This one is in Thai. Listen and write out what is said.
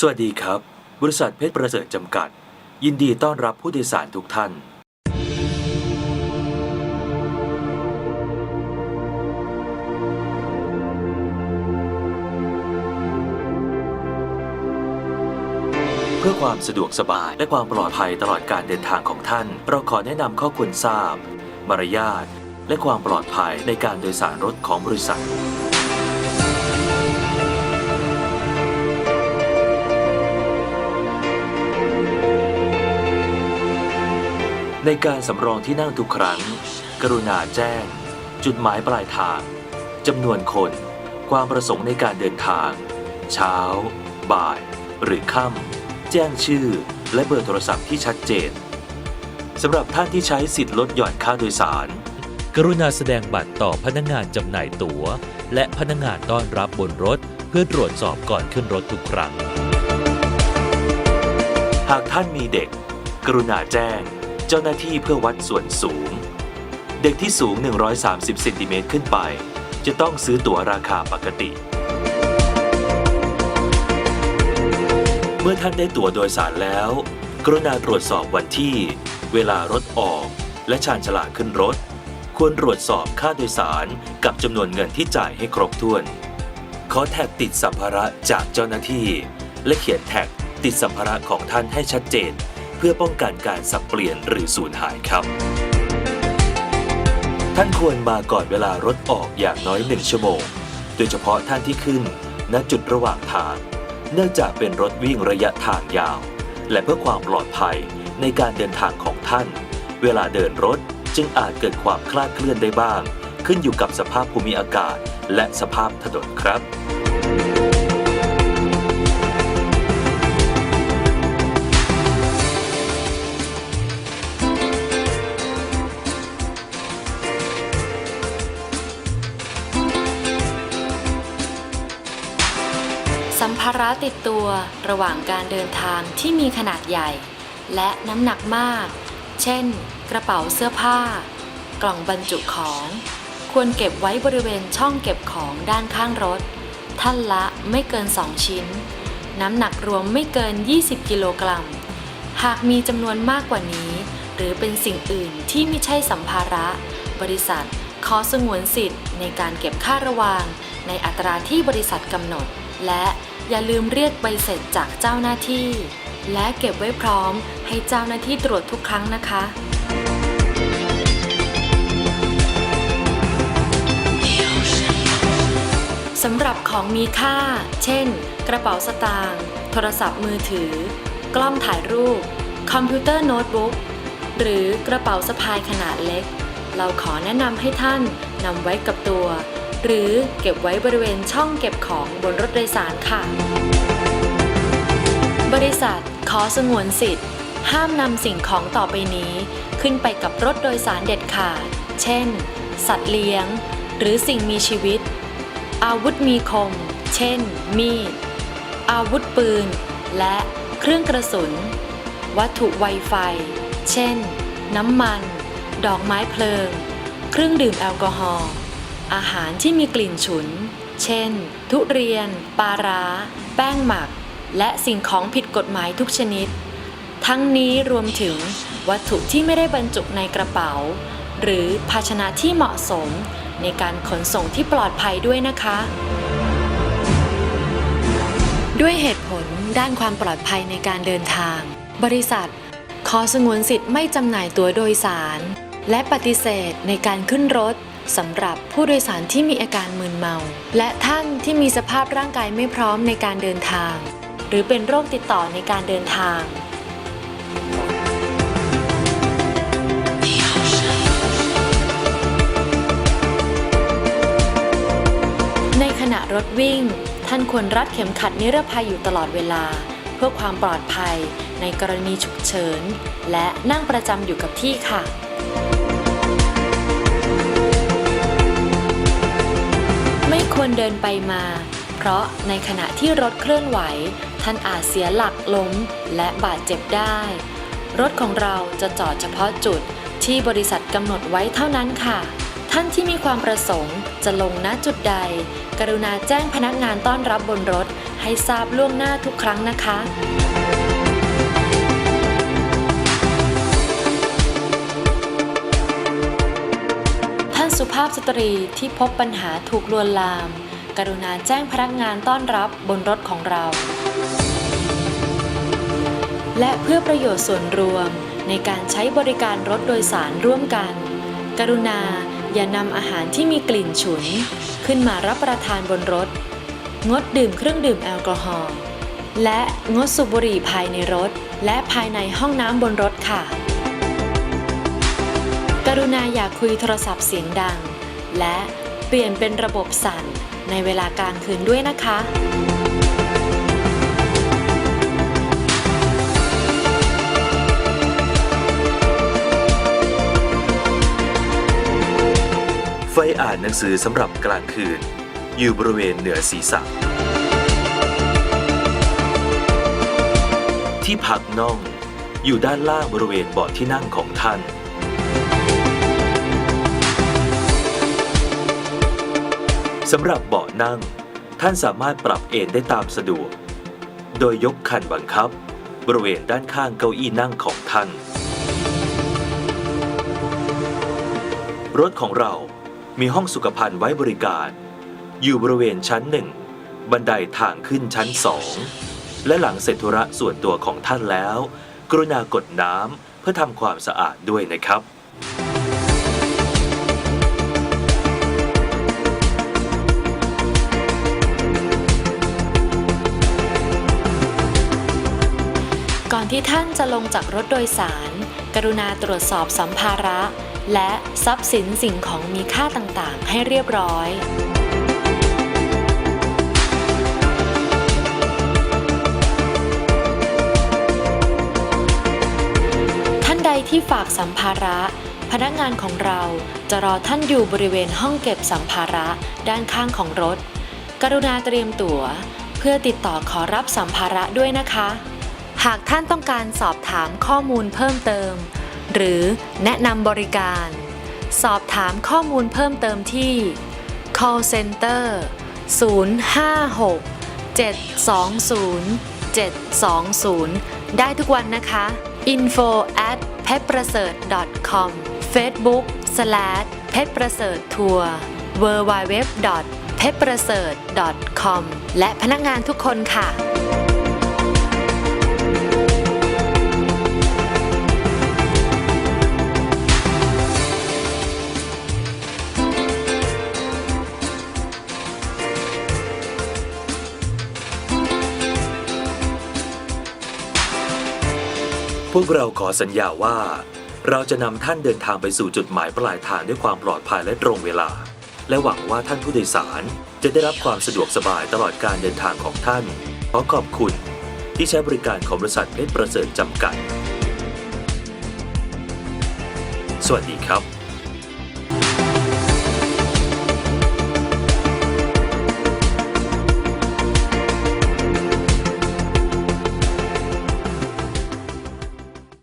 สวัสดีครับ บริษัทเพชรประเสริฐจำกัด ยินดีต้อนรับผู้โดยสารทุกท่าน เพื่อความสะดวกสบายและความปลอดภัยตลอดการเดินทางของท่าน เราขอแนะนำข้อควรทราบ มารยาท และความปลอดภัยในการโดยสารรถของบริษัท ในการสำรองที่นั่งทุกครั้ง กรุณาแจ้ง จุดหมายปลายทางจำนวนคน ความประสงค์ในการเดินทาง เช้า บ่าย หรือค่ำแจ้งชื่อ และเบอร์โทรศัพท์ที่ชัดเจนสำหรับท่านที่ใช้สิทธิ์ลดหย่อนค่าโดยสาร กรุณาแสดงบัตรต่อพนักงานจำหน่ายตั๋ว และพนักงานต้อนรับบนรถ เพื่อตรวจสอบก่อนขึ้นรถทุกครั้ง หากท่านมีเด็ก กรุณาแจ้ง เจ้าหน้าที่เพื่อวัดส่วนสูง เด็กที่สูง 130เซนติเมตรขึ้นไป จะต้องซื้อตั๋วราคาปกติ เมื่อท่านได้ตั๋วโดยสารแล้ว กรุณาตรวจสอบวันที่ เวลารถออก และชานฉลากขึ้นรถ ควรตรวจสอบค่าโดยสารกับจำนวนเงินที่จ่ายให้ครบถ้วน ขอแท็กติดสัมภาระจากเจ้าหน้าที่ และเขียนแท็กติดสัมภาระของท่านให้ชัดเจน เพื่อป้องกันการสับเปลี่ยนหรือสูญหายครับ ท่านควรมาก่อนเวลารถออกอย่างน้อยหนึ่งชั่วโมง โดยเฉพาะท่านที่ขึ้นณจุดระหว่างทาง เนื่องจากเป็นรถวิ่งระยะทางยาว และเพื่อความปลอดภัยในการเดินทางของท่าน เวลาเดินรถจึงอาจเกิดความคลาดเคลื่อนได้บ้าง ขึ้นอยู่กับสภาพภูมิอากาศ และสภาพถนนครับ มภาระติดตัวระหว่างการเดินทางที่มีขนาดใหญ่ และน้ำหนักมาก เช่น กระเป๋าเสื้อผ้า กล่องบรรจุของ ควรเก็บไว้บริเวณช่องเก็บของด้านข้างรถ ท่านละไม่เกิน 2 ชิ้น น้ำหนักรวมไม่เกิน 20 กิโลกรัม หากมีจำนวนมากกว่านี้ หรือเป็นสิ่งอื่นที่ไม่ใช่สัมภาระ บริษัทขอสงวนสิทธิ์ในการเก็บค่าระวาง ในอัตราที่บริษัทกำหนดและ อย่าลืมเรียกใบเสร็จจากเจ้าหน้าที่ และเก็บไว้พร้อมให้เจ้าหน้าที่ตรวจทุกครั้งนะคะสำหรับของมีค่า เช่น กระเป๋าสตางค์โทรศัพท์มือถือ กล้องถ่ายรูป คอมพิวเตอร์โน้ตบุ๊ก หรือกระเป๋าสะพายขนาดเล็ก เราขอแนะนำให้ท่านนำไว้กับตัว หรือเก็บไว้บริเวณช่องเก็บของบนรถโดยสารค่ะ บริษัทขอสงวนสิทธิ์ ห้ามนำสิ่งของต่อไปนี้ ขึ้นไปกับรถโดยสารเด็ดขาด เช่น สัตว์เลี้ยง หรือสิ่งมีชีวิต อาวุธมีคม เช่น มีด อาวุธปืน และเครื่องกระสุน วัตถุไวไฟ เช่น น้ำมัน ดอกไม้เพลิง เครื่องดื่มแอลกอฮอล์ อาหารที่มีกลิ่นฉุน เช่น ทุเรียน ปลาร้า แป้งหมัก และสิ่งของผิดกฎหมายทุกชนิด ทั้งนี้รวมถึงวัตถุที่ไม่ได้บรรจุในกระเป๋า หรือภาชนะที่เหมาะสม ในการขนส่งที่ปลอดภัยด้วยนะคะ ด้วยเหตุผลด้านความปลอดภัยในการเดินทาง บริษัท ขอสงวนสิทธิ์ไม่จำหน่ายตั๋วโดยสาร และปฏิเสธในการขึ้นรถสำหรับผู้โดยสารที่มีอาการมึนเมา และท่านที่มีสภาพร่างกายไม่พร้อมในการเดินทาง หรือเป็นโรคติดต่อในการเดินทางในขณะรถวิ่ง ท่านควรรัดเข็มขัดนิรภัยอยู่ตลอดเวลา เพื่อความปลอดภัยในกรณีฉุกเฉิน และนั่งประจำอยู่กับที่ค่ะ เดินไปมา เพราะในขณะที่รถเคลื่อนไหว ท่านอาจเสียหลักล้มและบาดเจ็บได้ รถของเราจะจอดเฉพาะจุดที่บริษัทกำหนดไว้เท่านั้นค่ะ ท่านที่มีความประสงค์จะลงณจุดใด กรุณาแจ้งพนักงานต้อนรับบนรถให้ทราบล่วงหน้าทุกครั้งนะคะท่านสุภาพสตรีที่พบปัญหาถูกลวนลาม กรุณาแจ้งพนักงานต้อนรับบนรถของเรา และเพื่อประโยชน์ส่วนรวมในการใช้บริการรถโดยสารร่วมกัน กรุณาอย่านำอาหารที่มีกลิ่นฉุน ขึ้นมารับประทานบนรถ งดดื่มเครื่องดื่มแอลกอฮอล์และงดสูบบุหรี่ภายในรถ และภายในห้องน้ำบนรถค่ะ กรุณาอย่าคุยโทรศัพท์เสียงดัง และเปลี่ยนเป็นระบบสั่น ในเวลากลางคืนด้วยนะคะไฟอ่านหนังสือสำหรับกลางคืน อยู่บริเวณเหนือศีรษะ ที่พักน่อง อยู่ด้านล่างบริเวณเบาะที่นั่งของท่าน สำหรับเบาะนั่ง ท่านสามารถปรับเอนได้ตามสะดวก โดยยกคันบังคับ บริเวณด้านข้างเก้าอี้นั่งของท่าน รถของเรามีห้องสุขภัณฑ์ไว้บริการ อยู่บริเวณชั้นหนึ่งบันไดทางขึ้นชั้นสองและหลังเสร็จธุระส่วนตัวของท่านแล้ว กรุณากดน้ำเพื่อทำความสะอาดด้วยนะครับ ที่ท่านจะลงจากรถโดยสาร กรุณาตรวจสอบสัมภาระ และทรัพย์สินสิ่งของมีค่าต่างๆ ให้เรียบร้อยท่านใดที่ฝากสัมภาระ พนักงานของเราจะรอท่านอยู่บริเวณห้องเก็บสัมภาระด้านข้างของรถ กรุณาเตรียมตั๋ว เพื่อติดต่อขอรับสัมภาระด้วยนะคะ หากท่านต้องการสอบถามข้อมูลเพิ่มเติม หรือแนะนำบริการ สอบถามข้อมูลเพิ่มเติมที่ call center 056 720 720 ได้ทุกวันนะคะ info at p e t p r a s e r com facebook slash p e t p r a s e r tour w w w p e t p r a s e r com และพนักงานทุกคนค่ะ วกเราขอสัญญาว่า เราจะนำท่านเดินทางไปสู่จุดหมายปลายทางด้วยความปลอดภัยและตรงเวลา และหวังว่าท่านผู้โดยสารจะได้รับความสะดวกสบายตลอดการเดินทางของท่าน ขอขอบคุณ ที่ใช้บริการของบริษัทเพชรประเสริฐจำกัด สวัสดีครับ